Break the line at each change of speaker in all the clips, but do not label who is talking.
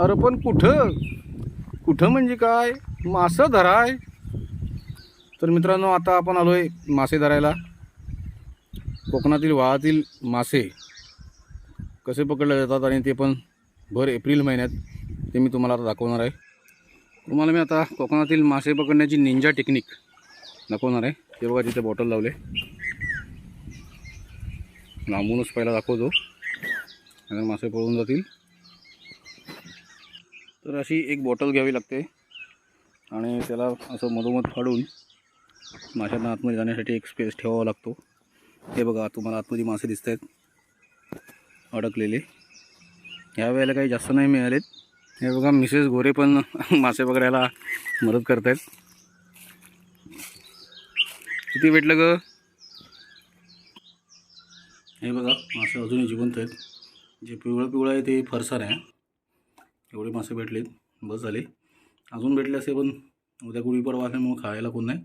अरे पण कुठं? कुठं म्हणजे काय? मासं धराय. तर मित्रांनो आता आपण आलो आहे मासे धरायला. कोकणातील वाळातील मासे कसे पकडले जातात आणि ते पण भर एप्रिल महिन्यात. ते मी तुम्हाला आता दाखवणार आहे. तुम्हाला मी आता कोकणातील मासे पकडण्याची निंजा टेक्निक दाखवणार आहे. ते बघा तिथे बॉटल लावले. लांबूनच पहिला दाखवतो. आणि मासे पळून जातील. तर अशी एक बॉटल घ्यावी लागते. आणि त्याला असं मधोमध फाडून माशांना आतमध्ये जाण्यासाठी एक स्पेस ठेवावा लागतो. हे बघा तुम्हाला आतमध्ये मासे दिसत आहेत अडकलेले. ह्या वेळेला काही जास्त नाही मिळालेत. हे बघा मिसेस गोरे पण मासे पकडायला मदत करत आहेत किती भेटलं ग? हे बघा मासे अजूनही जिवंत आहेत. जे पिवळं पिवळं आहे ते फरसार आहे. एवढे मासे भेटलेत. बस झाले. अजून भेटले असे पण उद्या गुढी परवा असल्यामुळे खायला कोण नाही.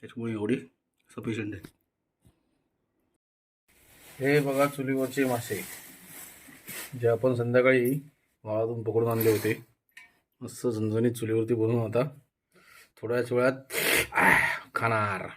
त्याच्यामुळे एवढे सफिशियंट आहेत. हे बघा चुलीवरचे मासे. जे आपण संध्याकाळी वाळातून पकडून आणले होते. मस्त झणझणीत चुलीवरती बनवून आता. थोड्याच वेळात खाणार.